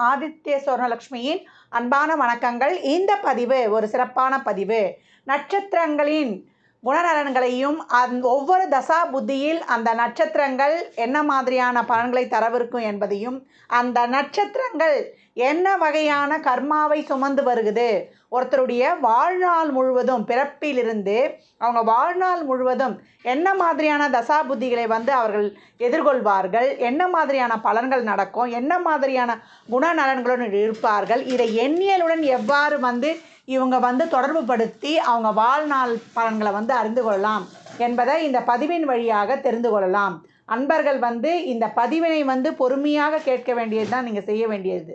ஆதித்ய சுவர்ணலக்ஷ்மியின் அன்பான வணக்கங்கள். இந்த பதிவு ஒரு சிறப்பான பதிவு. நட்சத்திரங்களின் குணநலன்களையும் அந் ஒவ்வொரு தசா புத்தியில் அந்த நட்சத்திரங்கள் என்ன மாதிரியான பலன்களை தரவிருக்கும் என்பதையும் அந்த நட்சத்திரங்கள் என்ன வகையான கர்மாவை சுமந்து வருகுது? ஒருத்தருடைய வாழ்நாள் முழுவதும் பிறப்பிலிருந்து அவங்க வாழ்நாள் முழுவதும் என்ன மாதிரியான தசா புத்திகளை வந்து அவர்கள் எதிர்கொள்வார்கள்? என்ன மாதிரியான பலன்கள் நடக்கும்? என்ன மாதிரியான குணநலன்களுடன் இருப்பார்கள்? இதை எண்ணியலுடன் எவ்வாறு வந்து இவங்க வந்து தொடர்பு படுத்தி அவங்க வாழ்நாள் பலன்களை வந்து அறிந்து கொள்ளலாம் என்பதை இந்த பதிவின் வழியாக தெரிந்து கொள்ளலாம். அன்பர்கள் வந்து இந்த பதிவினை வந்து பொறுமையாக கேட்க வேண்டியது தான் நீங்கள் செய்ய வேண்டியது.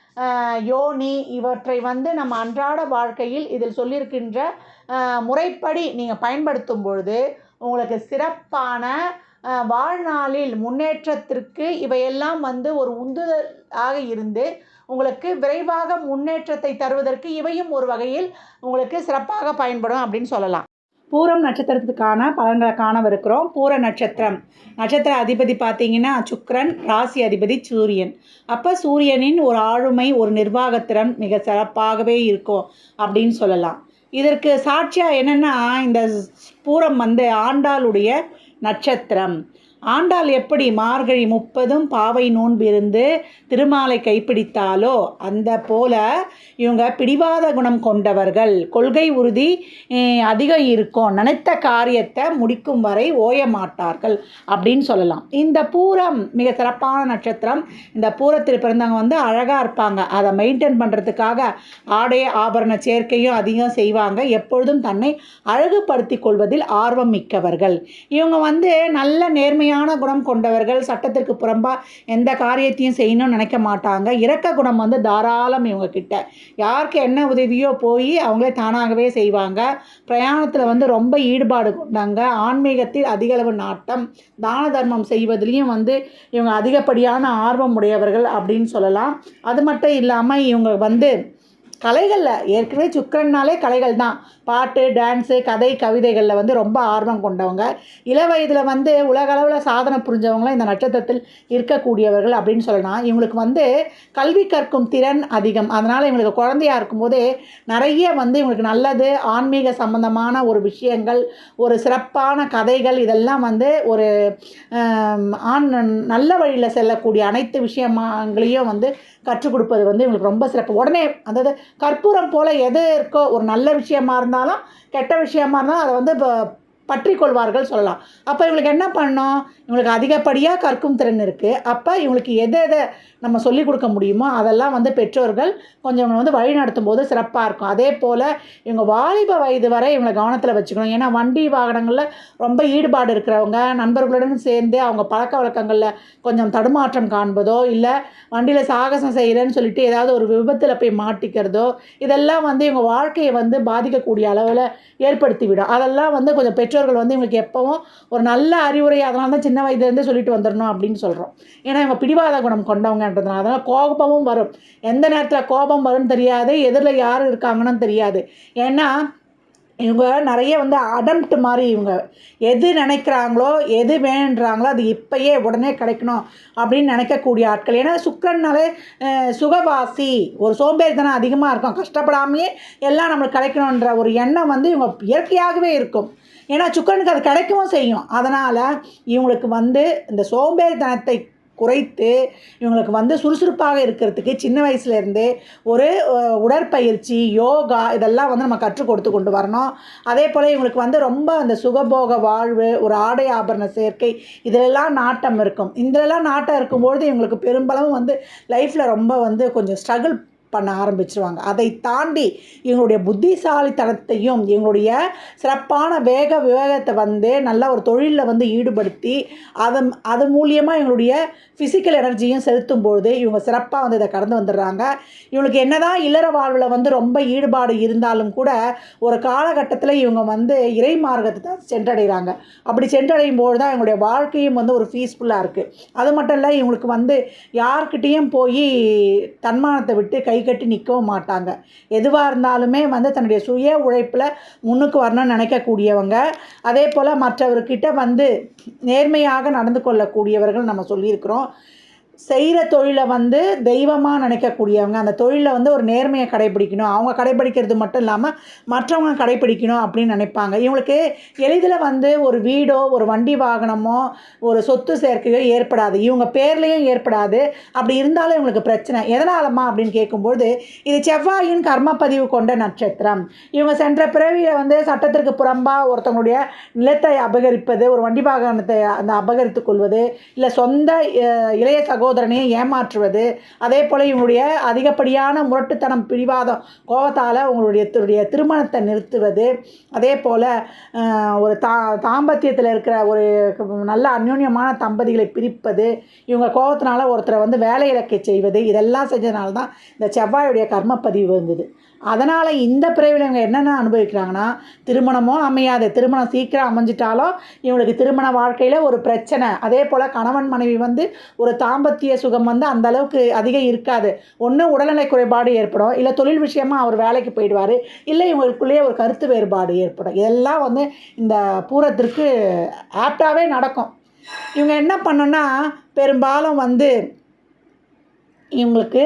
யோனி இவற்றை வந்து நம்ம அன்றாட வாழ்க்கையில் இதில் சொல்லியிருக்கின்ற முறைப்படி நீங்கள் பயன்படுத்தும் பொழுது உங்களுக்கு சிறப்பான வாழ்நாளில் முன்னேற்றத்திற்கு இவையெல்லாம் வந்து ஒரு உந்துதலாக இருந்து உங்களுக்கு விரைவாக முன்னேற்றத்தை தருவதற்கு இவையும் ஒரு வகையில் உங்களுக்கு சிறப்பாக பயன்படும் அப்படின்னு சொல்லலாம். பூரம் நட்சத்திரத்துக்கான பலன்களை காணவிருக்கிறோம். பூர நட்சத்திரம். நட்சத்திர அதிபதி பார்த்தீங்கன்னா சுக்ரன் ராசி அதிபதி சூரியன். அப்போ சூரியனின் ஒரு ஆளுமை ஒரு நிர்வாகத்திறன் மிக சிறப்பாகவே இருக்கும் அப்படின்னு சொல்லலாம். இதற்கு சாட்சியாக என்னென்னா இந்த பூரம் வந்து ஆண்டாளுடைய நட்சத்திரம். ஆண்டாள் எப்படி மார்கழி முப்பதும் பாவை நோன்பு இருந்து திருமாலை கைப்பிடித்தாலோ அந்த போல இவங்க பிடிவாத குணம் கொண்டவர்கள். கொள்கை உறுதி அதிகம் இருக்கும். நினைத்த காரியத்தை முடிக்கும் வரை ஓய மாட்டார்கள் அப்படின்னு சொல்லலாம். இந்த பூரம் மிக சிறப்பான நட்சத்திரம். இந்த பூரத்தில் பிறந்தவங்க வந்து அழகாக இருப்பாங்க. அதை மெயின்டைன் பண்ணுறதுக்காக ஆடை ஆபரண சேர்க்கையும் அதிகம் செய்வாங்க. எப்பொழுதும் தன்னை அழகுபடுத்தி கொள்வதில் ஆர்வம் மிக்கவர்கள். இவங்க வந்து நல்ல நேர்மையாக நேர்மையான குணம் கொண்டவர்கள் சட்டத்திற்கு புறம்பாக எந்த காரியத்தையும் செய்யணும்னு நினைக்க மாட்டாங்க. இறக்க குணம் வந்து தாராளம் இவங்க கிட்ட யாருக்கு என்ன உதவியோ போய் அவங்களே தானாகவே செய்வாங்க. பிரயாணத்தில் வந்து ரொம்ப ஈடுபாடு கொண்டாங்க ஆன்மீகத்தில் அதிகளவு நாட்டம் தான தர்மம் செய்வதிலையும் வந்து இவங்க அதிகப்படியான ஆர்வம் உடையவர்கள் அப்படின்னு சொல்லலாம். அது மட்டும் இல்லாமல் இவங்க வந்து கலைகளில் ஏற்கனவே சுக்கரன்னாலே கலைகள் தான் பாட்டு டான்ஸு கதை கவிதைகளில் வந்து ரொம்ப ஆர்வம் கொண்டவங்க. இள வயதில் வந்து உலகளவில் சாதனை புரிஞ்சவங்களாம் இந்த நட்சத்திரத்தில் இருக்கக்கூடியவர்கள் அப்படின்னு சொல்லலாம். இவங்களுக்கு வந்து கல்வி கற்கும் திறன் அதிகம். அதனால் இவங்களுக்கு குழந்தையாக இருக்கும்போதே நிறைய வந்து இவங்களுக்கு நல்லது ஆன்மீக சம்பந்தமான ஒரு விஷயங்கள் ஒரு சிறப்பான கதைகள் இதெல்லாம் வந்து ஒரு ஆண் நல்ல வழியில் செல்லக்கூடிய அனைத்து விஷயங்களையும் வந்து கற்றுக் கொடுப்பது வந்து இவங்களுக்கு ரொம்ப சிறப்பு. உடனே அதாவது கற்பூரம் போல் எது இருக்கோ ஒரு நல்ல விஷயமா இருந்தால் இருந்தாலும் கெட்ட விஷயமா இருந்தாலும் அதை வந்து இப்போ பற்றி கொள்வார்கள் சொல்லலாம். அப்போ இவங்களுக்கு என்ன பண்ணோம் இவங்களுக்கு அதிகப்படியாக கற்கும் திறன் இருக்குது அப்போ இவங்களுக்கு எதை எதை நம்ம சொல்லிக் கொடுக்க முடியுமோ அதெல்லாம் வந்து பெற்றோர்கள் கொஞ்சம் இவங்களை வந்து வழி நடத்தும் போது சிறப்பாக இருக்கும். அதே போல் இவங்க வாலிப வயது வரை இவங்களை கவனத்தில் வச்சுக்கணும். ஏன்னா வண்டி வாகனங்களில் ரொம்ப ஈடுபாடு இருக்கிறவங்க நண்பர்களுடன் சேர்ந்து அவங்க பழக்க வழக்கங்களில் கொஞ்சம் தடுமாற்றம் காண்பதோ இல்லை வண்டியில் சாகசம் செய்கிறேன்னு சொல்லிட்டு ஏதாவது ஒரு விபத்தில் போய் மாட்டிக்கிறதோ இதெல்லாம் வந்து இவங்க வாழ்க்கையை வந்து பாதிக்கக்கூடிய அளவில் ஏற்படுத்தி விடும் அதெல்லாம் வந்து கொஞ்சம் பெற்றோர் பெரியோர்கள் வந்து இவங்களுக்கு எப்போவும் ஒரு நல்ல அறிவுரை அதனால தான் சின்ன வயதுலேருந்தே சொல்லிட்டு வந்துடணும் அப்படின்னு சொல்கிறோம் ஏன்னா இவங்க பிடிவாத குணம் கொண்டவங்கன்றதுனால அதனால் கோபமும் வரும். எந்த நேரத்தில் கோபம் வரும்னு தெரியாது எதிரில் யார் இருக்காங்கன்னு தெரியாது. ஏன்னா இவங்க நிறைய வந்து அடம்ப்ட் மாதிரி இவங்க. எது நினைக்கிறாங்களோ எது வேணுன்றாங்களோ அது இப்போயே உடனே கிடைக்கணும் அப்படின்னு நினைக்கக்கூடிய ஆட்கள். ஏன்னா சுக்கரன்னாலே சுகவாசி ஒரு சோம்பேறித்தனம் அதிகமாக இருக்கும். கஷ்டப்படாமையே எல்லாம் நம்மளுக்கு கிடைக்கணுன்ற ஒரு எண்ணம் வந்து இவங்க இயற்கையாகவே இருக்கும். ஏன்னா சுக்கரனுக்கு அது கிடைக்கவும் செய்யும். அதனால் இவங்களுக்கு வந்து இந்த சோம்பேறித்தனத்தை குறைத்து இவங்களுக்கு வந்து சுறுசுறுப்பாக இருக்கிறதுக்கு சின்ன வயசுலேருந்தே ஒரு உடற்பயிற்சி யோகா இதெல்லாம் வந்து நம்ம கற்றுக் கொடுத்து கொண்டு வரணும். அதே போல் இவங்களுக்கு வந்து ரொம்ப அந்த சுகபோக வாழ்வு ஒரு ஆடை ஆபரண சேர்க்கை இதிலெல்லாம் நாட்டம் இருக்கும். இதிலெல்லாம் நாட்டம் இருக்கும்பொழுது இவங்களுக்கு பெரும்பாலும் வந்து லைஃப்பில் ரொம்ப வந்து கொஞ்சம் ஸ்ட்ரகிள் பண்ண ஆரம்பிச்சிருவாங்க. அதை தாண்டி இவங்களுடைய புத்திசாலித்தனத்தையும் இவங்களுடைய சிறப்பான வேக விவேகத்தை வந்து நல்ல ஒரு தொழிலில் வந்து ஈடுபடுத்தி அதன் அது மூலியமாக இவங்களுடைய ஃபிசிக்கல் எனர்ஜியும் செலுத்தும் பொழுது இவங்க சிறப்பாக வந்து இதை கடந்து வந்துடுறாங்க. இவங்களுக்கு என்னதான் இல்லற வாழ்வில் வந்து ரொம்ப ஈடுபாடு இருந்தாலும் கூட ஒரு காலகட்டத்தில் இவங்க வந்து இறை மார்க்கத்தை தான் சென்றடைகிறாங்க. அப்படி சென்றடையும் போது தான் இவங்களுடைய வாழ்க்கையும் வந்து ஒரு பீஸ்ஃபுல்லாக இருக்குது அது மட்டும் இல்லை இவங்களுக்கு வந்து யார்கிட்டேயும் போய் தன்மானத்தை விட்டு கை கட்டி நிற்கவும் மாட்டாங்க. எதுவாக இருந்தாலுமே வந்து தன்னுடைய சுய உழைப்பில் முன்னுக்கு வரணும்னு நினைக்கக்கூடியவங்க. அதே போல் மற்றவர்கிட்ட வந்து நேர்மையாக நடந்து கொள்ளக்கூடியவர்கள் நம்ம சொல்லியிருக்கிறோம். செய்கிற தொழிலை வந்து தெய்வமாக நினைக்கக்கூடியவங்க அந்த தொழிலில் வந்து ஒரு நேர்மையை கடைபிடிக்கணும். அவங்க கடைபிடிக்கிறது மட்டும் இல்லாமல் மற்றவங்க கடைபிடிக்கணும் அப்படின்னு நினைப்பாங்க. இவங்களுக்கு எளிதில் வந்து ஒரு வீடோ ஒரு வண்டி வாகனமோ ஒரு சொத்து சேர்க்கையோ ஏற்படாது. இவங்க பேர்லேயும் ஏற்படாது. அப்படி இருந்தாலும் இவங்களுக்கு பிரச்சனை. எதனாலம்மா அப்படின்னு கேட்கும்போது இது செவ்வாயின் கர்மப்பதிவு கொண்ட நட்சத்திரம். இவங்க சென்ற பிறவியை வந்து சட்டத்திற்கு புறம்பாக ஒருத்தவங்களுடைய நிலத்தை அபகரிப்பது ஒரு வண்டி வாகனத்தை அந்த அபகரித்துக் கொள்வது இல்லை சொந்த இளைய சகோதர சகோதரனையும் ஏமாற்றுவது அதே போல் இவங்களுடைய அதிகப்படியான முரட்டுத்தனம் பிடிவாதம் கோபத்தால் உங்களுடைய திருமணத்தை நிறுத்துவது அதே போல் ஒரு தா தாம்பத்தியத்தில் இருக்கிற ஒரு நல்ல அந்யோன்யமான தம்பதிகளை பிரிப்பது இவங்க கோபத்தினால ஒருத்தரை வந்து வேலை இழக்க செய்வது இதெல்லாம் செஞ்சதுனால தான் இந்த செவ்வாயுடைய கர்மப்பதிவு வந்தது. அதனால் இந்த பிறவியில் இவங்க என்னென்ன அனுபவிக்கிறாங்கன்னா திருமணமோ அமையாது திருமணம் சீக்கிரம் அமைஞ்சிட்டாலும் இவங்களுக்கு திருமண வாழ்க்கையில் ஒரு பிரச்சனை. அதே போல் கணவன் மனைவி வந்து ஒரு தாம்பத்திய சுகம் வந்து அந்த அளவுக்கு அதிகம் இருக்காது. ஒன்று உடல்நிலை குறைபாடு ஏற்படும். இல்லை தொழில் விஷயமாக அவர் வேலைக்கு போயிடுவார். இல்லை இவங்களுக்குள்ளேயே ஒரு கருத்து வேறுபாடு ஏற்படும். இதெல்லாம் வந்து இந்த பூரத்திற்கு ஆப்டாகவே நடக்கும். இவங்க என்ன பண்ணுன்னா பெரும்பாலும் வந்து இவங்களுக்கு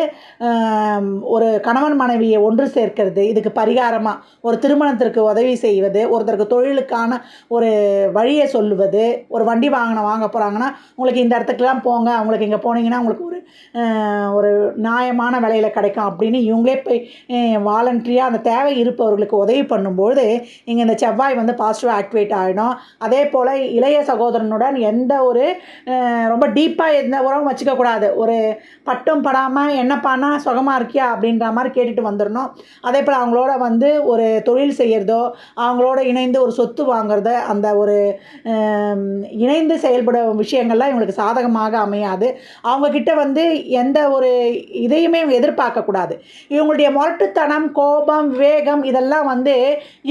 ஒரு கணவன் மனைவியை ஒன்று சேர்க்கிறது இதுக்கு பரிகாரமாக ஒரு திருமணத்திற்கு உதவி செய்வது ஒருத்தருக்கு தொழிலுக்கான ஒரு வழியை சொல்லுவது ஒரு வண்டி வாகனம் வாங்க போகிறாங்கன்னா உங்களுக்கு இந்த இடத்துக்குலாம் போங்க அவங்களுக்கு இங்கே போனீங்கன்னா உங்களுக்கு ஒரு ஒரு நியாயமான விலையில் கிடைக்கும் அப்படின்னு இவங்களே போய் வாலண்ட்ரியாக அந்த தேவை இருப்பவர்களுக்கு உதவி பண்ணும்போது இங்கே இந்த செவ்வாய் வந்து பாசிட்டிவ் ஆக்டிவேட் ஆகிடும் அதே போல் இளைய சகோதரனுடன் எந்த ஒரு ரொம்ப டீப்பாக எந்த உறவும் வச்சுக்கக்கூடாது. ஒரு பட்டும் படாமல் என்னப்பானா சுகமாக இருக்கியா அப்படின்ற மாதிரி கேட்டுட்டு வந்துடணும். அதே போல் அவங்களோட வந்து ஒரு தொழில் செய்கிறதோ அவங்களோட இணைந்து ஒரு சொத்து வாங்குறத அந்த ஒரு இணைந்து செயல்படும் விஷயங்கள்லாம் இவங்களுக்கு சாதகமாக அமையாது. அவங்கக்கிட்ட வந்து எந்த ஒரு இதையுமே இவங்க எதிர்பார்க்கக்கூடாது இவங்களுடைய முரட்டுத்தனம் கோபம் விவேகம் இதெல்லாம் வந்து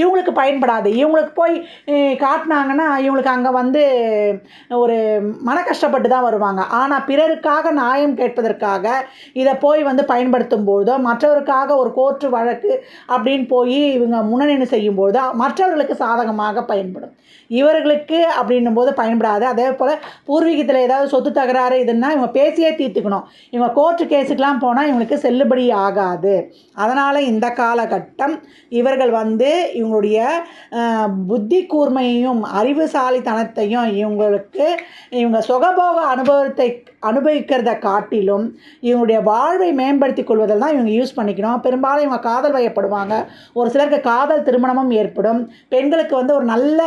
இவங்களுக்கு பயன்படாது. இவங்களுக்கு போய் காட்டினாங்கன்னா இவங்களுக்கு அங்கே வந்து ஒரு மன கஷ்டப்பட்டு தான் வருவாங்க. ஆனால் பிறருக்காக நியாயம் கேட்பதற்காக இதை போய் வந்து பயன்படுத்தும் பொழுதோ மற்றவருக்காக ஒரு கோர்ட்டு வழக்கு அப்படின்னு போய் இவங்க முன்னணி செய்யும்போது மற்றவர்களுக்கு சாதகமாக பயன்படும். இவர்களுக்கு அப்படின்னும் போது பயன்படாது. அதே போல் பூர்வீகத்தில் ஏதாவது சொத்து தகராறு இதுன்னா இவங்க பேசியே தீர்த்துக்கணும். இவங்க கோர்ட்டு கேஸுக்கெலாம் போனால் இவங்களுக்கு செல்லுபடி ஆகாது. அதனால் இந்த காலகட்டம் இவர்கள் வந்து இவங்களுடைய புத்தி கூர்மையையும் அறிவுசாலித்தனத்தையும் இவங்களுக்கு இவங்க சுகபோக அனுபவத்தை அனுபவிக்கிறத காட்டிலும் இவங்களுடைய வாழ்வை மேம்படுத்தி கொள்வதில் தான் இவங்க யூஸ் பண்ணிக்கணும். பெரும்பாலும் இவங்க காதல் வயப்படுவாங்க. ஒரு சிலருக்கு காதல் திருமணமும் ஏற்படும். பெண்களுக்கு வந்து ஒரு நல்ல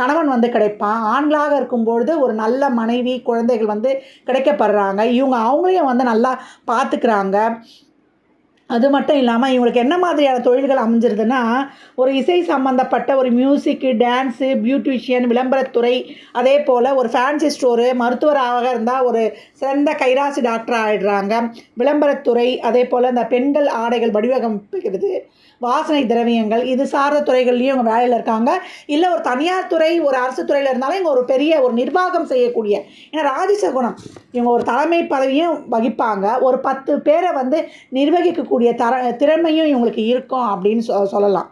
கணவன் வந்து கிடைப்பான். ஆண்களாக இருக்கும்பொழுது ஒரு நல்ல மனைவி குழந்தைகள் வந்து கிடைக்கப்படுறாங்க. இவங்க அவங்களையும் வந்து நல்லா பார்த்துக்கிறாங்க. அது மட்டும் இல்லாமல் இவங்களுக்கு என்ன மாதிரியான தொழில்கள் அமைஞ்சிருதுன்னா ஒரு இசை சம்மந்தப்பட்ட ஒரு மியூசிக்கு டான்ஸு பியூட்டிஷியன் விளம்பரத்துறை அதே போல் ஒரு ஃபேன்சி ஸ்டோரு மருத்துவராக இருந்தால் ஒரு சிறந்த கைராசி டாக்டர் ஆகிடுறாங்க விளம்பரத்துறை அதே போல் இந்த பெண்கள் ஆடைகள் வடிவமைப்புகிறது வாசனை திரவியங்கள் இது சார்ந்த துறைகள்லேயும் இவங்க வேலையில் இருக்காங்க. இல்லை ஒரு தனியார் துறை ஒரு அரசு துறையில் இருந்தாலும் இவங்க ஒரு பெரிய ஒரு நிர்வாகம் செய்யக்கூடிய ஏன்னா ராஜசகுணம் இவங்க ஒரு தலைமை பதவியும் வகிப்பாங்க. ஒரு பத்து பேரை வந்து நிர்வகிக்கக்கூடிய தர திறமையும் இவங்களுக்கு இருக்கும் அப்படின்னு சொ சொல்லலாம்.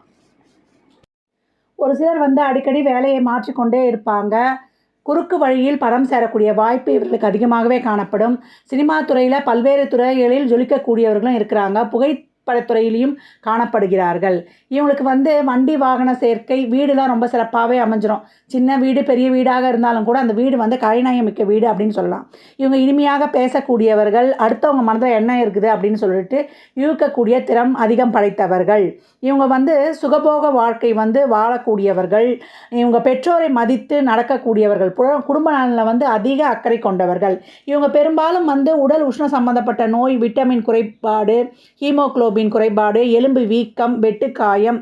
ஒரு சிலர் வந்து அடிக்கடி வேலையை மாற்றிக்கொண்டே இருப்பாங்க. குறுக்கு வழியில் பணம் சேரக்கூடிய வாய்ப்பு இவர்களுக்கு அதிகமாகவே காணப்படும். சினிமா துறையில் பல்வேறு துறைகளில் ஜொலிக்கக்கூடியவர்களும் இருக்கிறாங்க. புகை துறையிலையும் காணப்படுகிறார்கள். இவங்களுக்கு வந்து வண்டி வாகன சேர்க்கை வீடுலாம் ரொம்ப சிறப்பாகவே அமைஞ்சிரும். சின்ன வீடு பெரிய வீடாக இருந்தாலும் கூட அந்த வீடு வந்து கலைநாயம் மிக்க வீடு அப்படின்னு சொல்லலாம். இவங்க இனிமையாக பேசக்கூடியவர்கள் அடுத்தவங்க மனதில் என்ன இருக்குது அப்படின்னு சொல்லிட்டு இழுக்கக்கூடிய திறம் அதிகம் படைத்தவர்கள். இவங்க வந்து சுகபோக வாழ்க்கை வந்து வாழக்கூடியவர்கள். இவங்க பெற்றோரை மதித்து நடக்கக்கூடியவர்கள். குடும்ப நலனில் வந்து அதிக அக்கறை கொண்டவர்கள். இவங்க பெரும்பாலும் வந்து உடல் உஷ்ண சம்பந்தப்பட்ட நோய் விட்டமின் குறைபாடு ஹீமோக்ளோபின் குறைபாடு எலும்பு வீக்கம் வெட்டுக்காயம்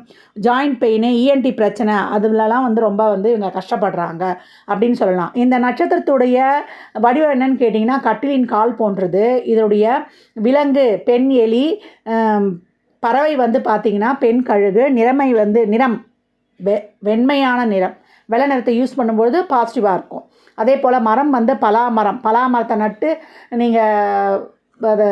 ஜாயிண்ட் பெயின் இஎன்டி பிரச்சனை அதுலலாம் வந்து ரொம்ப வந்து இவங்க கஷ்டப்படுறாங்க அப்படின்னு சொல்லலாம். இந்த நட்சத்திரத்துடைய வடிவம் என்னன்னு கேட்டிங்கன்னா கட்டிலின் கால் போன்றது. இதனுடைய விலங்கு பெண் எலி பறவை வந்து பார்த்திங்கன்னா பெண் கழுகு நிறமை வந்து நிறம் வெ வெண்மையான நிறம். வெள்ளை நிறத்தை யூஸ் பண்ணும்பொழுது பாசிட்டிவாக இருக்கும். அதே போல் மரம் வந்து பலாமரம் பலாமரத்தை நட்டு நீங்கள் அதை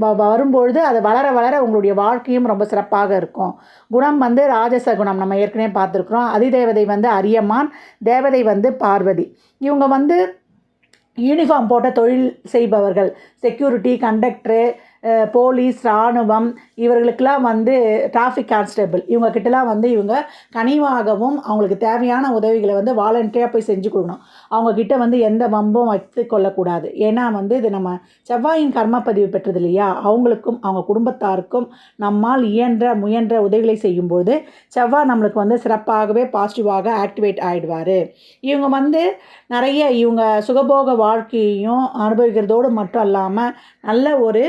வ- வரும்பொழுது அது வளர வளர உங்களுடைய வாழ்க்கையும் ரொம்ப சிறப்பாக இருக்கும். குணம் வந்து ராஜச குணம். நம்ம ஏற்கனவே பார்த்துருக்குறோம். அதிதேவதை வந்து அரியமான் தேவதை வந்து பார்வதி. இவங்க வந்து யூனிஃபார்ம் போட்ட தொழில் செய்பவர்கள். செக்யூரிட்டி கண்டக்டரு போலீஸ் இராணுவம் இவர்களுக்கெல்லாம் வந்து டிராஃபிக் கான்ஸ்டபிள் இவங்கக்கிட்டலாம் வந்து இவங்க கனிவாகவும் அவங்களுக்கு தேவையான உதவிகளை வந்து வாலண்டியாக போய் செஞ்சு கொடுக்கணும். அவங்கக்கிட்ட வந்து எந்த வம்பும் வைத்து கொள்ளக்கூடாது. ஏன்னா வந்து இது நம்ம செவ்வாயின் கர்மப்பதிவு பெற்றது இல்லையா அவங்களுக்கும் அவங்க குடும்பத்தாருக்கும் நம்மால் இயன்ற முயன்ற உதவிகளை செய்யும்போது செவ்வாய் நம்மளுக்கு வந்து சிறப்பாகவே பாசிட்டிவாக ஆக்டிவேட் ஆகிடுவார் இவங்க வந்து நிறைய இவங்க சுகபோக வாழ்க்கையையும் அனுபவிக்கிறதோடு மட்டும் இல்லாமல் நல்ல ஒரு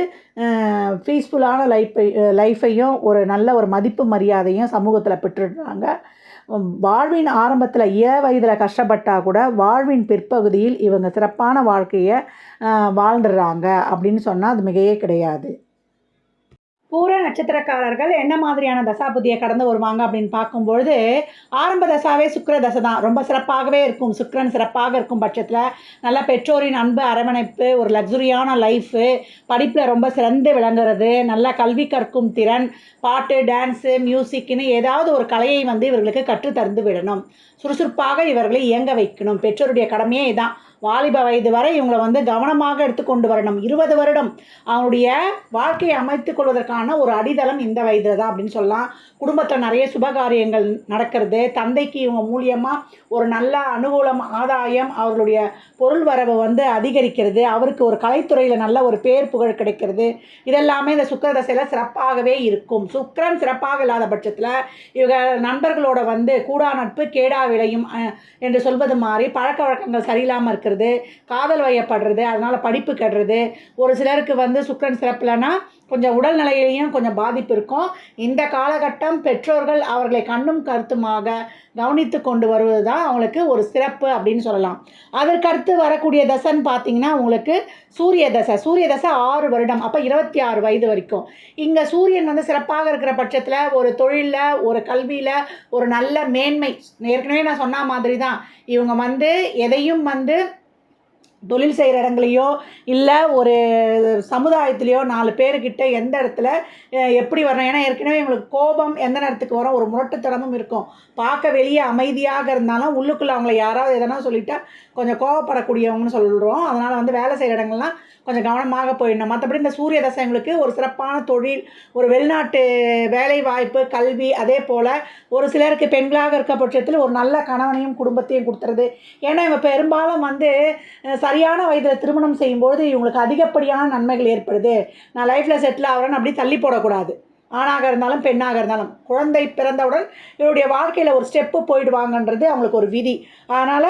பீஸ்ஃபுல்லான லைஃப்பை லைஃப்பையும் ஒரு நல்ல ஒரு மதிப்பு மரியாதையும் சமூகத்தில் பெற்றுடுறாங்க. வாழ்வின் ஆரம்பத்தில் ஏ வயதில் கஷ்டப்பட்டால் கூட வாழ்வின் பிற்பகுதியில் இவங்க சிறப்பான வாழ்க்கையை வாழ்ந்துடுறாங்க அப்படின்னு சொன்னால் அது மிகையே கிடையாது. பூர நட்சத்திரக்காரர்கள் என்ன மாதிரியான தசாபுத்தியை கடந்து வருவாங்க அப்படின்னு பார்க்கும்பொழுது ஆரம்ப தசாவே சுக்கர தசை தான். ரொம்ப சிறப்பாகவே இருக்கும். சுக்கரன் சிறப்பாக இருக்கும் பட்சத்தில் நல்ல பெற்றோரின் அன்பு அரவணைப்பு ஒரு லக்ஸுரியான லைஃபு படிப்பில் ரொம்ப சிறந்து விளங்குறது நல்ல கல்வி கற்கும் திறன் பாட்டு டான்ஸு மியூசிக்னு ஏதாவது ஒரு கலையை வந்து இவர்களுக்கு கற்றுத்தந்து விடணும். சுறுசுறுப்பாக இவர்களை இயங்க வைக்கணும். பெற்றோருடைய கடமையே இதான். வாலிப வயது வரை இவங்களை வந்து கவனமாக எடுத்துக்கொண்டு வரணும். இருபது வருடம் அவனுடைய வாழ்க்கையை அமைத்து கொள்வதற்கான ஒரு அடித்தளம் இந்த வயதில் தான் அப்படின்னு சொல்லலாம். குடும்பத்தில் நிறைய சுபகாரியங்கள் நடக்கிறது. தந்தைக்கு இவங்க மூலியமாக ஒரு நல்ல அனுகூலம் ஆதாயம் அவர்களுடைய பொருள் வரவு வந்து அதிகரிக்கிறது. அவருக்கு ஒரு கலைத்துறையில் நல்ல ஒரு பேர் புகழ் கிடைக்கிறது. இதெல்லாமே இந்த சுக்கிர தசையில் சிறப்பாகவே இருக்கும். சுக்கரன் சிறப்பாக இல்லாத பட்சத்தில் இவங்க நண்பர்களோட வந்து கூடா நட்பு கேடா விளையும் என்று சொல்வது மாதிரி பழக்க வழக்கங்கள் சரியில்லாமல் இருக்கிறது. காதல் வயப்படுறது அதனால் படிப்பு கெடுறது ஒரு சிலருக்கு வந்து சுக்கரன் சிறப்புலனா கொஞ்சம் உடல்நிலையிலையும் கொஞ்சம் பாதிப்பு இருக்கும். இந்த காலகட்டம் பெற்றோர்கள் அவர்களை கண்ணும் கருத்துமாக கவனித்து கொண்டு வருவது தான் அவங்களுக்கு ஒரு சிறப்பு அப்படின்னு சொல்லலாம். அதற்கடுத்து வரக்கூடிய தசைன்னு பார்த்தீங்கன்னா உங்களுக்கு சூரிய தசை. சூரிய தசை ஆறு வருடம் அப்போ இருபத்தி ஆறு வயது வரைக்கும். இங்கே சூரியன் வந்து சிறப்பாக இருக்கிற பட்சத்தில் ஒரு தொழிலில் ஒரு கல்வியில் ஒரு நல்ல மேன்மை. ஏற்கனவே நான் சொன்ன மாதிரி தான் இவங்க வந்து எதையும் வந்து தொழில் செய்கிற இடங்களையோ இல்லை ஒரு சமுதாயத்துலேயோ நாலு பேர்கிட்ட எந்த இடத்துல எப்படி வரணும்? ஏன்னா ஏற்கனவே இவங்களுக்கு கோபம் எந்த நேரத்துக்கு வரும்? ஒரு முரட்டுத்தனமும் இருக்கும். பார்க்க வெளியே அமைதியாக இருந்தாலும் உள்ளுக்குள்ளே அவங்கள யாராவது எதனா சொல்லிட்டா கொஞ்சம் கோவப்படக்கூடியவங்கன்னு சொல்கிறோம் அதனால் வந்து வேலை செய்கிற இடங்கள்லாம் கொஞ்சம் கவனமாக போயிடணும். மற்றபடி இந்த சூரிய தசைங்களுக்கு ஒரு சிறப்பான தொழில் ஒரு வெளிநாட்டு வேலை வாய்ப்பு கல்வி அதே போல் ஒரு சிலருக்கு பெண்களாக இருக்க பட்சத்தில் ஒரு நல்ல கணவனையும் குடும்பத்தையும் கொடுத்துறது ஏன்னா இவங்க பெரும்பாலும் வந்து சரியான வயதில் திருமணம் செய்யும்போது இவங்களுக்கு அதிகப்படியான நன்மைகள் ஏற்படுது. நான் லைஃப்பில் செட்டில் ஆகிறேன்னு அப்படி தள்ளி போடக்கூடாது. ஆணாக இருந்தாலும் பெண்ணாக இருந்தாலும். குழந்தை பிறந்தவுடன் இவருடைய வாழ்க்கையில் ஒரு ஸ்டெப்பு போயிடுவாங்கன்றது அவங்களுக்கு ஒரு விதி. அதனால்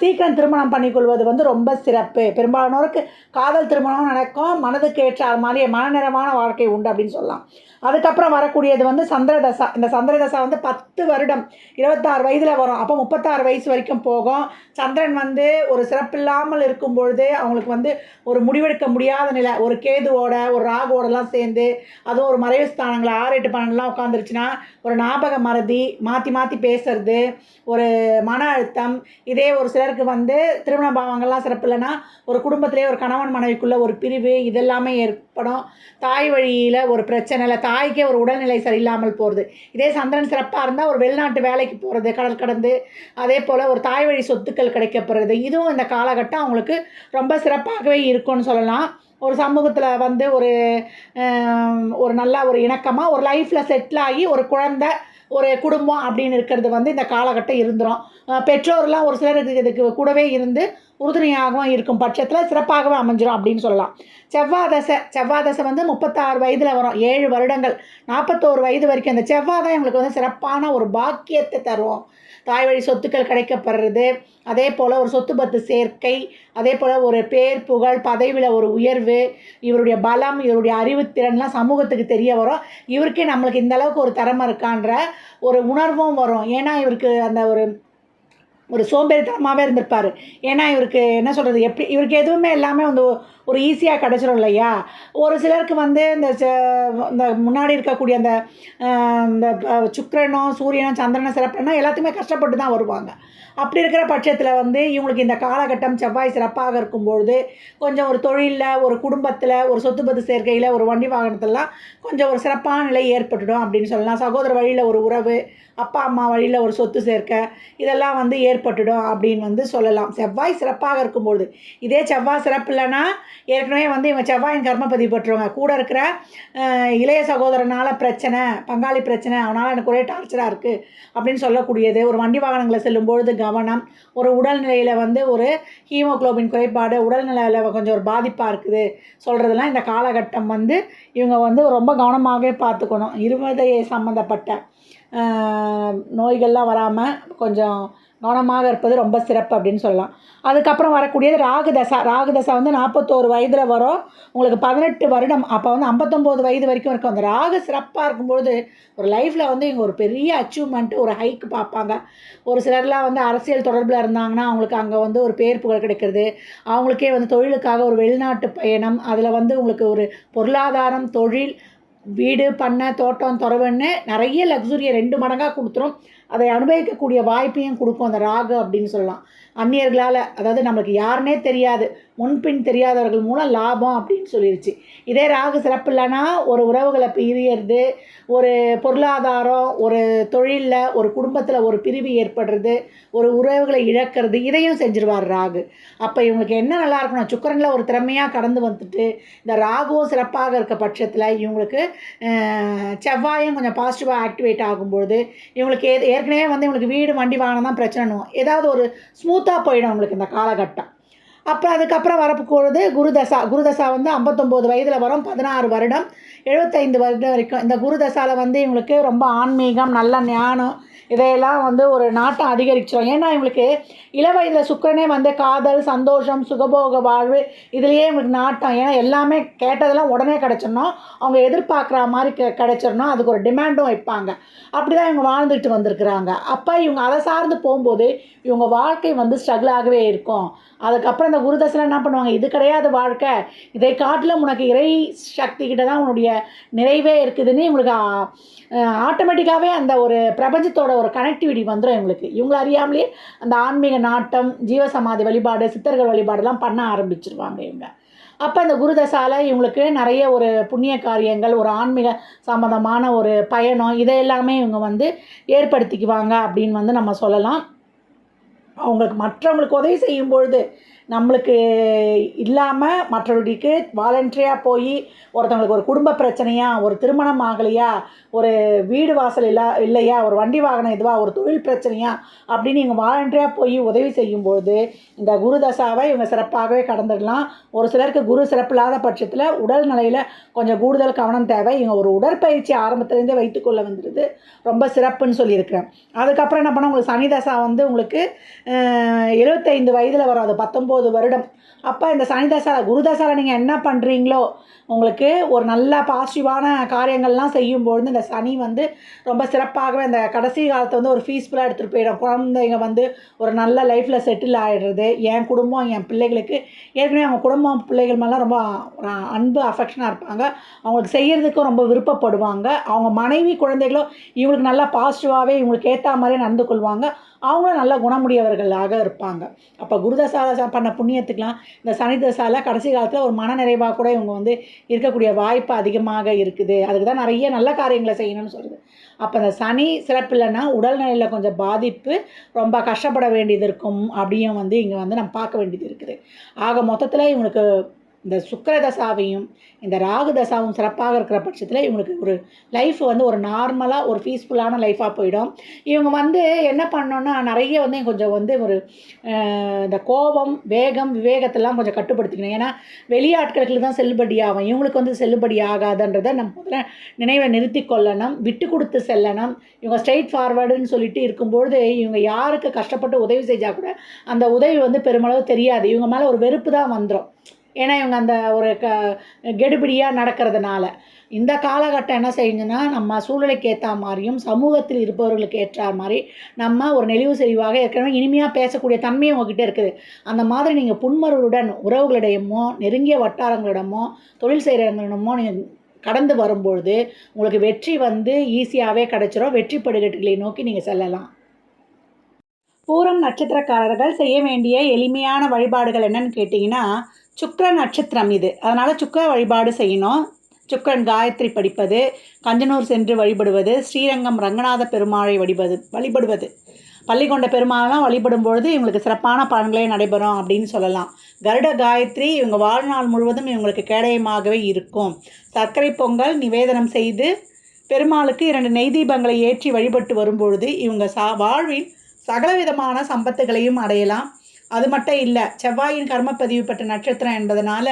சீக்கிரம் திருமணம் பண்ணிக்கொள்வது வந்து ரொம்ப சிறப்பு. பெரும்பாலானோருக்கு காதல் திருமணம் நடக்கும் மனதுக்கு ஏற்ற அது மாதிரி மனநிறமான வாழ்க்கை உண்டு அப்படின்னு சொல்லலாம். அதுக்கப்புறம் வரக்கூடியது வந்து சந்திரதசா. இந்த சந்திரதசா வந்து பத்து வருடம் இருபத்தாறு வயதில் வரும். அப்போ முப்பத்தாறு வயசு வரைக்கும் போகும். சந்திரன் வந்து ஒரு சிறப்பில்லாமல் இருக்கும் பொழுது அவங்களுக்கு வந்து ஒரு முடிவெடுக்க முடியாத நிலை. ஒரு கேதுவோட ஒரு ராகுவோடலாம் சேர்ந்து அதுவும் ஒரு மறைவு ஸ்தானங்களை ஆறு எட்டு பன்னெண்டுலாம் உட்காந்துருச்சுன்னா ஒரு ஞாபக மறதி மாற்றி மாற்றி பேசுறது ஒரு மன அழுத்தம் இதே ஒரு சிலருக்கு வந்து திருமண பாவங்கள்லாம் சிறப்பு இல்லைன்னா ஒரு குடும்பத்திலே ஒரு கணவன் மனைவிக்குள்ள ஒரு பிரிவு இதெல்லாமே ஏற்படும் படம். தாய் வழியில் ஒரு பிரச்சனை இல்லை. தாய்க்கே ஒரு உடல்நிலை சரியில்லாமல் போகிறது இதே சந்திரன் சிறப்பாக இருந்தால் ஒரு வெளிநாட்டு வேலைக்கு போகிறது கடல் கடந்து. அதே போல் ஒரு தாய் வழி சொத்துக்கள் கிடைக்கப்படுறது. இதுவும் இந்த காலகட்டம் அவங்களுக்கு ரொம்ப சிறப்பாகவே இருக்கும்னு சொல்லலாம். ஒரு சமூகத்தில் வந்து ஒரு ஒரு நல்ல ஒரு இணக்கமாக ஒரு லைஃப்பில் செட்டில் ஆகி ஒரு குழந்தை ஒரு குடும்பம் அப்படின்னு இருக்கிறது வந்து இந்த காலகட்டம் இருந்துடும் பெற்றோர்லாம் ஒரு சிலருக்கு இதுக்கு கூடவே இருந்து உறுதுணையாகவும் இருக்கும் பட்சத்தில் சிறப்பாகவே அமைஞ்சிடும் அப்படின்னு சொல்லலாம். செவ்வாய் தசை செவ்வாய் தசை வந்து முப்பத்தாறு வயதில் வரும். ஏழு வருடங்கள் நாற்பத்தோரு வயது வரைக்கும் அந்த செவ்வாய் தான் எங்களுக்கு வந்து சிறப்பான ஒரு பாக்கியத்தை தரும். தாய் வழி சொத்துக்கள் கிடைக்கப்படுறது அதே போல் ஒரு சொத்து பத்து சேர்க்கை அதே போல் ஒரு பேர் புகழ் பதவியில் ஒரு உயர்வு இவருடைய பலம் இவருடைய அறிவுத்திறன்லாம் சமூகத்துக்கு தெரிய வரும். இவருக்கே நம்மளுக்கு இந்த அளவுக்கு ஒரு திறமை இருக்கான்ற ஒரு உணர்வும் வரும். ஏன்னா இவருக்கு அந்த ஒரு ஒரு சோம்பேறித்தனமாகவே இருந்திருப்பார். ஏன்னா இவருக்கு என்ன சொல்கிறது எப்படி இவருக்கு எதுவுமே எல்லாமே வந்து ஒரு ஈஸியாக கிடச்சிரும் இல்லையா? ஒரு சிலருக்கு வந்து இந்த ச- இந்த முன்னாடி இருக்கக்கூடிய அந்த இந்த சுக்கரனும் சூரியனும் சந்திரனும் சிறப்புனா எல்லாத்துக்குமே கஷ்டப்பட்டு தான் வருவாங்க. அப்படி இருக்கிற பட்சத்தில் வந்து இவங்களுக்கு இந்த காலகட்டம் செவ்வாய் சிறப்பாக இருக்கும்பொழுது கொஞ்சம் ஒரு தொழிலில் ஒரு குடும்பத்தில் ஒரு சொத்து பத்து சேர்க்கையில் ஒரு வண்டி வாகனத்திலலாம் கொஞ்சம் ஒரு சிறப்பான நிலை ஏற்பட்டுடும் அப்படின்னு சொல்லலாம். சகோதர வழியில் ஒரு உறவு அப்பா அம்மா வழியில் ஒரு சொத்து சேர்க்க இதெல்லாம் வந்து ஏற்பட்டுடும் அப்படின்னு வந்து சொல்லலாம். செவ்வாய் சிறப்பாக இருக்கும்பொழுது. இதே செவ்வாய் சிறப்பு இல்லைன்னா ஏற்கனவே வந்து இவன் செவ்வாயின் கர்மப்பதி பெற்றவங்க கூட இருக்கிற இளைய சகோதரனால் பிரச்சனை பங்காளி பிரச்சனை அவனால் எனக்கு ஒரே டார்ச்சராக இருக்குது அப்படின்னு சொல்லக்கூடியது. ஒரு வண்டி வாகனங்களை செல்லும்பொழுது கவனம் ஒரு உடல்நிலையில் வந்து ஒரு ஹீமோகுளோபின் குறைபாடு உடல்நிலையில் கொஞ்சம் ஒரு பாதிப்பாக இருக்குது சொல்கிறதெல்லாம் இந்த காலகட்டம் வந்து இவங்க வந்து ரொம்ப கவனமாகவே பார்த்துக்கணும். இருமதையை சம்மந்தப்பட்ட நோய்கள்லாம் வராமல் கொஞ்சம் கவனமாக இருப்பது ரொம்ப சிறப்பு அப்படின்னு சொல்லலாம். அதுக்கப்புறம் வரக்கூடியது ராகுதசா. ராகுதசா வந்து நாற்பத்தோரு வயதில் வரும். உங்களுக்கு பதினெட்டு வருடம். அப்போ வந்து ஐம்பத்தொம்போது வயது வரைக்கும் இருக்கும். அந்த ராகு சிறப்பாக இருக்கும்பொழுது ஒரு லைஃப்பில் வந்து இங்கே ஒரு பெரிய அச்சீவ்மெண்ட்டு ஒரு ஹைக்கு பார்ப்பாங்க. ஒரு சிலர்லாம் வந்து அரசியல் தொடர்பில் இருந்தாங்கன்னா அவங்களுக்கு அங்கே வந்து ஒரு பேர் புகழ் கிடைக்கிறது. அவங்களுக்கே வந்து தொழிலுக்காக ஒரு வெளிநாட்டு பயணம். அதில் வந்து உங்களுக்கு ஒரு பொருளாதாரம் தொழில் வீடு பண்ணை தோட்டம் துறவுன்னு நிறைய லக்ஸுரியை ரெண்டு மடங்காக கொடுத்துரும். அதை அனுபவிக்கக்கூடிய வாய்ப்பையும் கொடுக்கும் அந்த ராகு அப்படின்னு சொல்லலாம். அந்நியர்களால் அதாவது நம்மளுக்கு யாருனே தெரியாது முன்பின் தெரியாதவர்கள் மூலம் லாபம் அப்படின்னு சொல்லிருச்சு. இதே ராகு சிறப்பு இல்லைன்னா ஒரு உறவுகளை பிரியறது ஒரு பொருளாதாரம் ஒரு தொழிலில் ஒரு குடும்பத்தில் ஒரு பிரிவு ஏற்படுறது ஒரு உறவுகளை இழக்கிறது இதையும் செஞ்சிருவார் ராகு. அப்போ இவங்களுக்கு என்ன நல்லா இருக்கணும்? சுக்கரனில் ஒரு திறமையாக கடந்து வந்துட்டு இந்த ராகுவும் சிறப்பாக இருக்க பட்சத்தில் இவங்களுக்கு செவ்வாயும் கொஞ்சம் பாசிட்டிவாக ஆக்டிவேட் ஆகும்பொழுது இவங்களுக்கு ஏ ஏற்கனவே வந்து இவங்களுக்கு வீடு வண்டி வாங்கினா தான் பிரச்சனைனுவோம் ஏதாவது ஒரு ஸ்மூத்தாக போயிடும் அவங்களுக்கு இந்த காலகட்டம். அப்புறம் அதுக்கப்புறம் வரப்போகிறது குருதசா. குருதசா வந்து ஐம்பத்தொம்போது வயதில் வரும் பதினாறு வருடம். எழுபத்தைந்து வருடம் வரைக்கும். இந்த குருதசாவில் வந்து இவங்களுக்கு ரொம்ப ஆன்மீகம் நல்ல ஞானம் இதையெல்லாம் வந்து ஒரு நாட்டம் அதிகரிச்சிடும் ஏன்னா இவங்களுக்கு இள வயதில் சுக்கிரனே வந்து காதல் சந்தோஷம் சுகபோக வாழ்வு இதுலேயே இவங்களுக்கு நாட்டம். ஏன்னா எல்லாமே கேட்டதெல்லாம் உடனே கிடச்சிடணும். அவங்க எதிர்பார்க்குற மாதிரி கெ கிடச்சிடணும். அதுக்கு ஒரு டிமாண்டும் வைப்பாங்க. அப்படி தான் இவங்க வாழ்ந்துட்டு வந்திருக்கிறாங்க. அப்போ இவங்க அதை சார்ந்து போகும்போது இவங்க வாழ்க்கை வந்து ஸ்ட்ரகிளாகவே இருக்கும். அதுக்கப்புறம் இந்த குருதசையில் என்ன பண்ணுவாங்க? இது கிடையாது வாழ்க்கை. இதை காட்டிலும் உனக்கு இறை சக்தி கிட்ட தான் உன்னுடைய நிறைவே இருக்குதுன்னு இவங்களுக்கு ஆட்டோமேட்டிக்காகவே அந்த ஒரு பிரபஞ்சத்தோட ஒரு கனெக்டிவிட்டி வந்துடும் இவங்களுக்கு. இவங்களை அறியாமலே அந்த ஆன்மீக நாட்டம் ஜீவசமாதி வழிபாடு சித்தர்கள் வழிபாடுலாம் பண்ண ஆரம்பிச்சிருவாங்க இவங்க. அப்போ இந்த குருதசால இவங்களுக்கு நிறைய ஒரு புண்ணிய காரியங்கள் ஒரு ஆன்மீக சம்மந்தமான ஒரு பயணம் இதை எல்லாமே இவங்க வந்து ஏற்படுத்திக்குவாங்க அப்படின்னு வந்து நம்ம சொல்லலாம். அவங்களுக்கு மற்றவங்களுக்கு உதவி செய்யும் பொழுது நம்மளுக்கு இல்லாமல் மற்றவர்களுக்கு வாலண்டரியாக போய் ஒருத்தவங்களுக்கு ஒரு குடும்ப பிரச்சனையா ஒரு திருமணம் ஆகலையா ஒரு வீடு வாசல் இல்லா இல்லையா ஒரு வண்டி வாகனம் இதுவாக ஒரு தொழில் பிரச்சனையா அப்படின்னு நீங்கள் வாலண்டரியாக போய் உதவி செய்யும்பொழுது இந்த குரு தசாவை இவங்க சிறப்பாகவே கடந்துடலாம். ஒரு சிலருக்கு குரு சிறப்பில்லாத பட்சத்தில் உடல் நிலையில் கொஞ்சம் கூடுதல் கவனம் தேவை. இவங்க ஒரு உடற்பயிற்சி ஆரம்பத்துலேருந்தே வைத்துக்கொள்ள வந்துடுது. ரொம்ப சிறப்புன்னு சொல்லியிருக்கிறேன். அதுக்கப்புறம் என்ன பண்ணால் உங்களுக்கு சனி தசா வந்து உங்களுக்கு எழுபத்தைந்து வயதில் வரும் அது பத்தொம்போது வருடம். அப்போ இந்த சனிதசால குருதசால நீங்கள் என்ன பண்ணுறீங்களோ உங்களுக்கு ஒரு நல்ல பாசிட்டிவான காரியங்கள்லாம் செய்யும்பொழுது இந்த சனி வந்து ரொம்ப சிறப்பாகவே அந்த கடைசி காலத்தை வந்து ஒரு ஃபீஸ்ஃபுல்லாக எடுத்துகிட்டு போயிடும். குழந்தைங்க வந்து ஒரு நல்ல லைஃப்பில் செட்டில் ஆகிடுறது என் குடும்பம் என் பிள்ளைகளுக்கு. ஏற்கனவே அவங்க குடும்பம் பிள்ளைகள் மேலாம் ரொம்ப அன்பு அஃபெக்ஷனாக இருப்பாங்க. அவங்களுக்கு செய்கிறதுக்கும் ரொம்ப விருப்பப்படுவாங்க. அவங்க மனைவி குழந்தைகளும் இவங்களுக்கு நல்லா பாசிட்டிவாகவே இவங்களுக்கு ஏற்ற மாதிரியே நடந்து கொள்வாங்க. அவங்களும் நல்ல குணமுடையவர்களாக இருப்பாங்க. அப்போ குருதசால பண்ண புண்ணியத்துக்கெலாம் இந்த சனி தசால கடைசி காலத்தில் ஒரு மன நிறைவாக கூட இவங்க வந்து இருக்கக்கூடிய வாய்ப்பு அதிகமாக இருக்குது. அதுக்கு தான் நிறைய நல்ல காரியங்களை செய்யணும்னு சொல்லுது. அப்போ இந்த சனி சிறப்பு இல்லைன்னா உடல்நிலையில் கொஞ்சம் பாதிப்பு ரொம்ப கஷ்டப்பட வேண்டியது இருக்கும். அப்படியும் வந்து இங்கே வந்து நம்ம பார்க்க வேண்டியது இருக்குது. ஆக மொத்தத்தில் இவங்களுக்கு இந்த சுக்கர தசாவையும் இந்த ராகு தசாவும் சிறப்பாக இருக்கிற பட்சத்தில் இவங்களுக்கு ஒரு லைஃப் வந்து ஒரு நார்மலாக ஒரு பீஸ்ஃபுல்லான லைஃபாக போயிடும். இவங்க வந்து என்ன பண்ணோன்னா நிறைய வந்து கொஞ்சம் வந்து ஒரு இந்த கோபம் வேகம் விவேகத்தெல்லாம் கொஞ்சம் கட்டுப்படுத்திக்கணும். ஏன்னா வெளியாட்களுக்கு தான் செல்லுபடி ஆகும். இவங்களுக்கு வந்து செல்லுபடி ஆகாதுன்றதை நம்ம முதல்ல நினைவை நிறுத்தி கொள்ளணும். விட்டு கொடுத்து செல்லணும். இவங்க ஸ்ட்ரெயிட் ஃபார்வர்டுன்னு சொல்லிட்டு இருக்கும்பொழுது இவங்க யாருக்கு கஷ்டப்பட்டு உதவி செஞ்சால் கூட அந்த உதவி வந்து பெருமளவு தெரியாது. இவங்க மேலே ஒரு வெறுப்பு தான் வந்துடும் ஏன்னா இவங்க அந்த ஒரு க கெடுபிடியாக நடக்கிறதுனால. இந்த காலகட்டம் என்ன செய்யுங்கன்னா நம்ம சூழ்நிலைக்கு ஏற்ற மாதிரியும் சமூகத்தில் இருப்பவர்களுக்கு ஏற்ற மாதிரி நம்ம ஒரு நெளிவு செறிவாக ஏற்கனவே இனிமையாக பேசக்கூடிய தன்மை உங்ககிட்ட இருக்குது. அந்த மாதிரி நீங்கள் புன்மருளுடன் உறவுகளிடமோ நெருங்கிய வட்டாரங்களிடமோ தொழில் செய்கிறவங்களிடமோ நீங்கள் கடந்து வரும்பொழுது உங்களுக்கு வெற்றி வந்து ஈஸியாகவே கிடச்சிரும். வெற்றி படுகட்டுகளை நோக்கி நீங்கள் செல்லலாம். பூரம் நட்சத்திரக்காரர்கள் செய்ய வேண்டிய எளிமையான வழிபாடுகள் என்னன்னு கேட்டிங்கன்னா சுக்கர நட்சத்திரம் இது. அதனால் சுக்கர வழிபாடு செய்யணும். சுக்கிரன் காயத்ரி படிப்பது கஞ்சனூர் சென்று வழிபடுவது ஸ்ரீரங்கம் ரங்கநாத பெருமாளை வழிபது வழிபடுவது. பள்ளிக்கொண்ட பெருமாளெலாம் வழிபடும் பொழுது இவங்களுக்கு சிறப்பான பலன்களே நடைபெறும் அப்படின்னு சொல்லலாம். கருட காயத்ரி இவங்க வாழ்நாள் முழுவதும் இவங்களுக்கு கேடயமாகவே இருக்கும். சர்க்கரை பொங்கல் நிவேதனம் செய்து பெருமாளுக்கு இரண்டு நெய் தீபங்களை ஏற்றி வழிபட்டு வரும்பொழுது இவங்க சா வாழ்வில் சகலவிதமான சம்பத்துகளையும் அடையலாம். அது மட்டும் இல்லை செவ்வாயின் கர்மப்பதிவு பெற்ற நட்சத்திரம் என்பதனால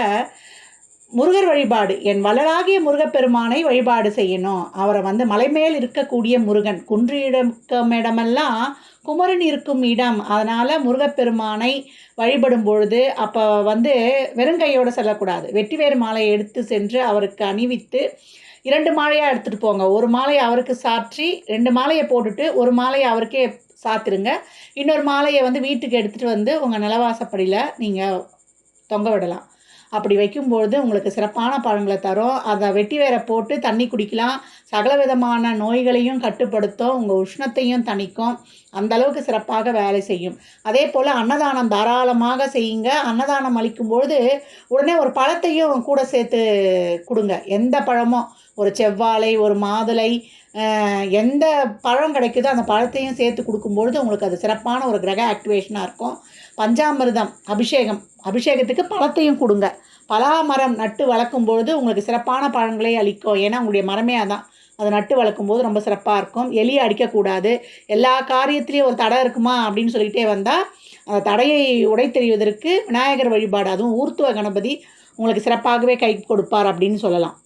முருகர் வழிபாடு என் வளராகிய முருகப்பெருமானை வழிபாடு செய்யணும். அவரை வந்து மலைமேல் இருக்கக்கூடிய முருகன் குன்றிடம் இடமெல்லாம் குமரன் இருக்கும் இடம். அதனால் முருகப்பெருமானை வழிபடும் பொழுது அப்போ வந்து வெறுங்கையோடு செல்லக்கூடாது. வெற்றிவேறு மாலையை எடுத்து சென்று அவருக்கு அணிவித்து இரண்டு மாலையாக எடுத்துகிட்டு போங்க. ஒரு மாலையை அவருக்கு சாற்றி ரெண்டு மாலையை போட்டுட்டு ஒரு மாலையை அவருக்கே சாத்திருங்க. இன்னொரு மாலையை வந்து வீட்டுக்கு எடுத்துகிட்டு வந்து உங்கள் நிலவாசப்படியில் நீங்கள் தொங்க விடலாம். அப்படி வைக்கும்பொழுது உங்களுக்கு சிறப்பான பழங்களை தரும். அதை வெட்டி வேற போட்டு தண்ணி குடிக்கலாம். சகல விதமான நோய்களையும் கட்டுப்படுத்தும். உங்கள் உஷ்ணத்தையும் தணிக்கும். அந்த அளவுக்கு சிறப்பாக வேலை செய்யும். அதே போல் அன்னதானம் தாராளமாக செய்யுங்க. அன்னதானம் அளிக்கும்பொழுது உடனே ஒரு பழத்தையும் கூட சேர்த்து கொடுங்க. எந்த பழமோ ஒரு செவ்வாழை ஒரு மாதுளை எந்த பழம் கிடைக்குதோ அந்த பழத்தையும் சேர்த்து கொடுக்கும்பொழுது உங்களுக்கு அது சிறப்பான ஒரு கிரக ஆக்டிவேஷனாக இருக்கும். பஞ்சாமிர்தம் அபிஷேகம் அபிஷேகத்துக்கு பழத்தையும் கொடுங்க. பலாமரம் நட்டு வளர்க்கும் பொழுது உங்களுக்கு சிறப்பான பழங்களை அளிக்கும். ஏன்னா உங்களுடைய மரமே அதான். அதை நட்டு வளர்க்கும் போது ரொம்ப சிறப்பாக இருக்கும். எலியை அடிக்கக்கூடாது. எல்லா காரியத்திலையும் ஒரு தடை இருக்குமா அப்படின்னு சொல்லிகிட்டே வந்தால் அந்த தடையை உடைத்தெறிவதற்கு விநாயகர் வழிபாடு அதுவும் ஊர்த்துவ கணபதி உங்களுக்கு சிறப்பாகவே கை கொடுப்பார் அப்படின்னு சொல்லலாம்.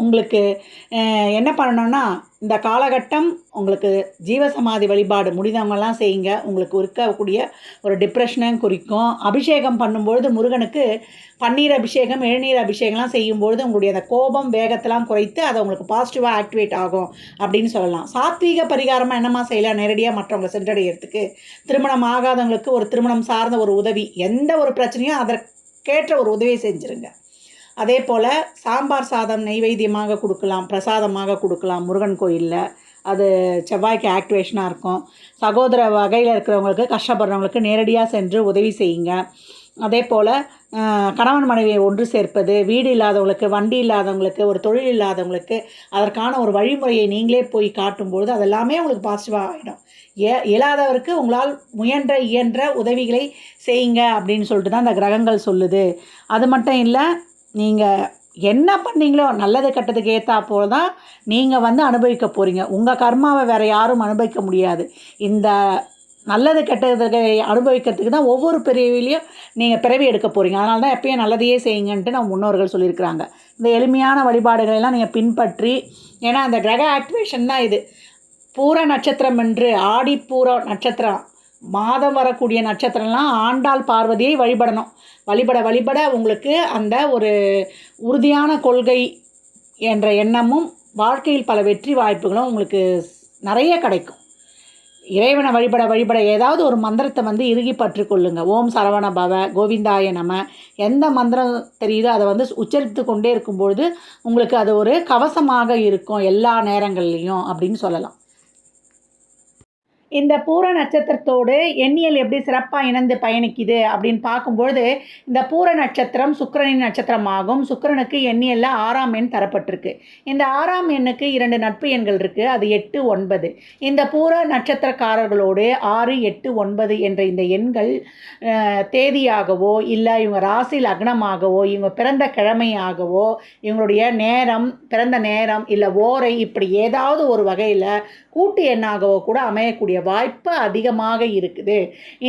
உங்களுக்கு என்ன பண்ணணும்னா இந்த காலகட்டம் உங்களுக்கு ஜீவசமாதி வழிபாடு முடிந்தவங்கெல்லாம் செய்யுங்க. உங்களுக்கு இருக்கக்கூடிய ஒரு டிப்ரெஷனையும் குறிக்கும். அபிஷேகம் பண்ணும்பொழுது முருகனுக்கு பன்னீர் அபிஷேகம் இளநீர் அபிஷேகம்லாம் செய்யும்பொழுது உங்களுடைய அந்த கோபம் வேகத்தெல்லாம் குறைத்து அதை உங்களுக்கு பாசிட்டிவாக ஆக்டிவேட் ஆகும் அப்படின்னு சொல்லலாம். சாத்வீக பரிகாரமாக என்னமா செய்யலாம்? நேரடியாக மற்றவங்களை சென்றடைகிறதுக்கு திருமணம் ஆகாதவங்களுக்கு ஒரு திருமணம் சார்ந்த ஒரு உதவி. எந்த ஒரு பிரச்சனையும் அதற்கேற்ற ஒரு உதவியை செஞ்சுருங்க. அதே போல் சாம்பார் சாதம் நெய்வேத்தியமாக கொடுக்கலாம் பிரசாதமாக கொடுக்கலாம் முருகன் கோயிலில். அது செவ்வாய்க்கு ஆக்டிவேஷனாக இருக்கும். சகோதர வகையில் இருக்கிறவங்களுக்கு கஷ்டப்படுறவங்களுக்கு நேரடியாக சென்று உதவி செய்யுங்க. அதே போல் கணவன் மனைவியை ஒன்று சேர்ப்பது வீடு இல்லாதவங்களுக்கு வண்டி இல்லாதவங்களுக்கு ஒரு தொழில் இல்லாதவங்களுக்கு அதற்கான ஒரு வழிமுறையை நீங்களே போய் காட்டும்பொழுது அதெல்லாமே உங்களுக்கு பாசிட்டிவாக ஆகிடும் ஏ இயலாதவருக்கு உங்களால் முயன்ற இயன்ற உதவிகளை செய்யுங்க அப்படின்னு சொல்லிட்டு தான் அந்த கிரகங்கள் சொல்லுது. அது மட்டும் இல்லை நீங்கள் என்ன பண்ணீங்களோ நல்லது கெட்டதுக்கு ஏற்றா போல் தான் நீங்கள் வந்து அனுபவிக்க போகிறீங்க உங்கள் கர்மாவை வேறு யாரும் அனுபவிக்க முடியாது. இந்த நல்லது கெட்டதுக்கு அனுபவிக்கிறதுக்கு தான் ஒவ்வொரு பிறவிலையும் நீங்கள் பிறவி எடுக்க போகிறீங்க அதனால தான் எப்பயும் நல்லதையே செய்யுங்கன்ட்டு நம்ம முன்னோர்கள் சொல்லியிருக்கிறாங்க. இந்த எளிமையான வழிபாடுகளை எல்லாம் நீங்கள் பின்பற்றி ஏன்னா அந்த கிரக ஆக்டிவேஷன் தான் இது. பூர நட்சத்திரம் என்று ஆடி பூர நட்சத்திரம் மாதம் வரக்கூடிய நட்சத்திரம்லாம் ஆண்டாள் பார்வதியை வழிபடணும். வழிபட வழிபட உங்களுக்கு அந்த ஒரு உறுதியான கொள்கை என்ற எண்ணமும் வாழ்க்கையில் பல வெற்றி வாய்ப்புகளும் உங்களுக்கு நிறைய கிடைக்கும். இறைவனை வழிபட வழிபட ஏதாவது ஒரு மந்திரத்தை வந்து இறுகி பற்றுக்கொள்ளுங்க ஓம் சரவண பவ கோவிந்தாய நம. எந்த மந்திரம் தெரியுதோ அதை வந்து உச்சரித்து கொண்டே இருக்கும்பொழுது உங்களுக்கு அது ஒரு கவசமாக இருக்கும் எல்லா நேரங்கள்லையும் அப்படின்னு சொல்லலாம். இந்த பூர நட்சத்திரத்தோடு எண்ணியல் எப்படி சிறப்பாக இணைந்து பயணிக்குது அப்படின்னு பார்க்கும்பொழுது இந்த பூர நட்சத்திரம் சுக்கிரனின் நட்சத்திரமாகும். சுக்கரனுக்கு எண்ணியலில் ஆறாம் எண் தரப்பட்டிருக்கு. இந்த ஆறாம் எண்ணுக்கு இரண்டு நட்பு எண்கள் இருக்குது அது எட்டு ஒன்பது. இந்த பூர நட்சத்திரக்காரர்களோடு ஆறு எட்டு ஒன்பது என்ற இந்த எண்கள் தேதியாகவோ இல்லை இவங்க ராசி லக்னமாகவோ இவங்க பிறந்த கிழமையாகவோ இவங்களுடைய நேரம் பிறந்த நேரம் இல்லை ஓரை இப்படி ஏதாவது ஒரு வகையில் கூட்டு எண்ணாகவோ கூட அமையக்கூடிய வாய்ப்பு அதிகமாக இருக்குது.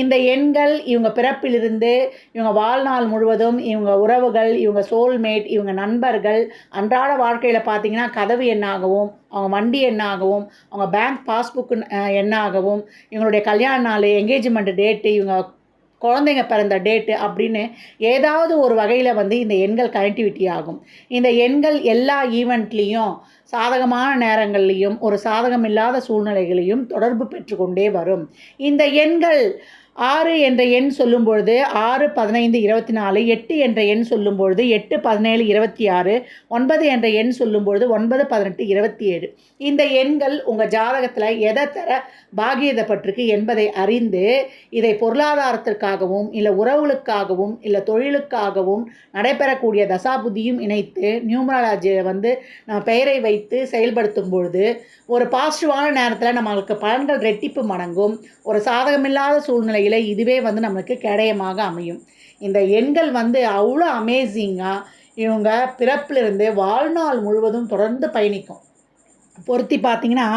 இந்த எண்கள் இவங்க பிறப்பிலிருந்து இவங்க வாழ்நாள் முழுவதும் இவங்க உறவுகள் இவங்க சோல்மேட் இவங்க நண்பர்கள் அன்றாட வாழ்க்கையில் பார்த்தீங்கன்னா கதவு எண்ணாகவும் அவங்க வண்டி எண்ணாகவும் அவங்க பேங்க் பாஸ்புக் எண்ணாகவும் இவங்களுடைய கல்யாண நாள் என்கேஜ்மெண்ட் டேட்டு இவங்க குழந்தைங்க பிறந்த டேட்டு அப்படின்னு ஏதாவது ஒரு வகையில் வந்து இந்த எண்கள் கனெக்டிவிட்டி ஆகும். இந்த எண்கள் எல்லா ஈவெண்ட்லேயும் சாதகமான நேரங்கள்லையும் ஒரு சாதகம் இல்லாத சூழ்நிலைகளையும் தொடர்பு பெற்றுக்கொண்டே வரும். இந்த எண்கள் ஆறு என்ற எண் சொல்லும்பொழுது ஆறு பதினைந்து இருபத்தி நாலு எட்டு என்ற எண் சொல்லும்பொழுது எட்டு பதினேழு இருபத்தி ஆறு ஒன்பது என்ற எண் சொல்லும் பொழுது ஒன்பது பதினெட்டு இருபத்தி ஏழு. இந்த எண்கள் உங்கள் ஜாதகத்தில் எதை தர பாகியதப்பட்டிருக்கு என்பதை அறிந்து இதை பொருளாதாரத்திற்காகவும் இல்லை உறவுகளுக்காகவும் இல்லை தொழிலுக்காகவும் நடைபெறக்கூடிய தசாபுதியும் இணைத்து நியூமராலஜியை வந்து நம்ம பெயரை வைத்து செயல்படுத்தும் பொழுது ஒரு பாசிட்டிவான நேரத்தில் நம்மளுக்கு பலன்கள் ரெட்டிப்பு மடங்கும் ஒரு சாதகமில்லாத சூழ்நிலை சூழ்நிலையில் இதுவே வந்து நம்மளுக்கு கேடயமாக அமையும். இந்த எண்கள் வந்து அவ்வளோ அமேசிங்காக இவங்க பிறப்பிலிருந்து வாழ்நாள் முழுவதும் தொடர்ந்து பயணிக்கும். பொருத்தி பார்த்தீங்கன்னா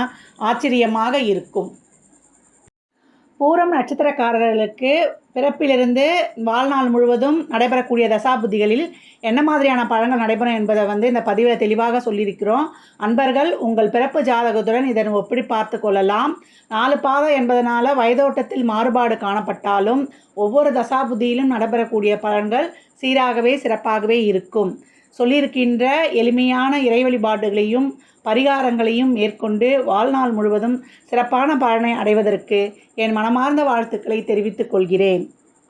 ஆச்சரியமாக இருக்கும். பூரம் நட்சத்திரக்காரர்களுக்கு பிறப்பிலிருந்து வாழ்நாள் முழுவதும் நடைபெறக்கூடிய தசாபுத்திகளில் என்ன மாதிரியான பழங்கள் நடைபெறும் என்பதை வந்து இந்த பதிவில் தெளிவாக சொல்லியிருக்கிறோம். அன்பர்கள் உங்கள் பிறப்பு ஜாதகத்துடன் இதன் ஒப்பிடி பார்த்து கொள்ளலாம். நாலு பாதம் என்பதனால வயதோட்டத்தில் மாறுபாடு காணப்பட்டாலும் ஒவ்வொரு தசாபுதியிலும் நடைபெறக்கூடிய பலன்கள் சீராகவே சிறப்பாகவே இருக்கும். சொல்லியிருக்கின்ற எளிமையான இறை வழிபாடுகளையும் பரிகாரங்களையும் மேற்கொண்டு வாழ்நாள் முழுவதும் சிறப்பான பலனை அடைவதற்கு என் மனமார்ந்த வாழ்த்துக்களை தெரிவித்துக் கொள்கிறேன்.